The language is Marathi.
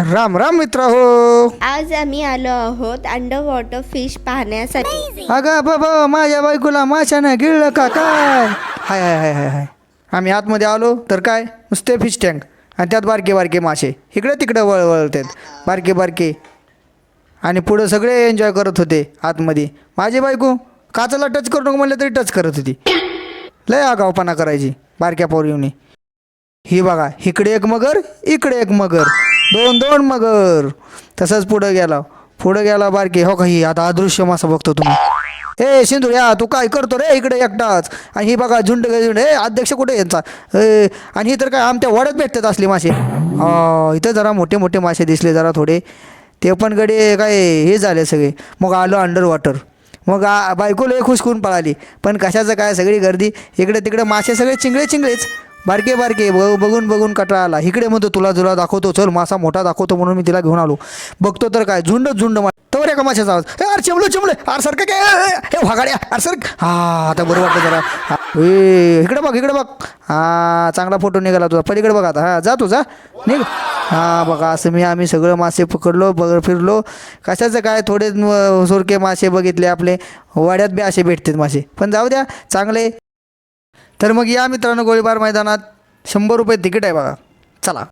राम राम मित्र हो. आज आम्ही आलो आहोत अंडर वॉटर फिश पाहण्यासाठी. अगं बाबा माझ्या बायकोला माशानं गिळलं का काय? हाय हाय हाय हाय हाय. आम्ही आतमध्ये आलो तर काय? नुसते फिश टँक आणि त्यात बारके बारके मासे. इकडे तिकडे वळ वळतात बारके बारके. आणि पुढं सगळे एन्जॉय करत होते आतमध्ये. माझी बायको काचाला टच करू नको म्हणलं तरी टच करत होती. लय आगावपणा करायची बारक्या पोरीवनी हे बघा इकडे एक मगर इकडे एक मगर. दोन दोन मगर. तसंच पुढं गेला. पुढं गेला बारके. हो काही आता अदृश्य मासा बघतो तुम्ही. ए सिंधुया तू काय करतो रे इकडे एकटाच? आणि ही बघा झुंड झुंड. ए अध्यक्ष कुठे यांचा? आणि ही तर काय आमच्या वडत भेटतात असले मासे. इथं जरा मोठे मोठे मासे दिसले जरा थोडे. ते पण गडे काय हे झाले सगळे. मग आलो अंडर वॉटर मग आ बायको लय खुशकून पळाली. पण कशाचं काय सगळी गर्दी? इकडे तिकडे मासे सगळे चिंगळे चिंगळेच बारके बारके ब बघून बघून कटाळा आला. इकडे म्हणतो तुला तुला दाखवतो चल मासा मोठा दाखवतो म्हणून मी तिला घेऊन आलो. बघतो तर काय झुंड झुंड मा तर एका माशाचा आवाज? हे अरे चिमलो चिमले अरे सारखं काय? हे वागाड्या अरे सर हा आता बरं वाटतं जरा. हा, ए इकडे बघ इकडे बघ. हा चांगला फोटो निघाला तुझा. पलीकडे बघ आता. हा जा तुझा निघ. हा बघा असं मी आम्ही सगळं मासे पकडलो बघ फिरलो. कशाचं काय? थोडे सोरके मासे बघितले आपले. वाड्यात बी असे भेटतात मासे. पण जाऊ द्या चांगले तर मग या मित्रांनो गोळीबार मैदानात शंभर रुपये तिकीट आहे बघा. चला.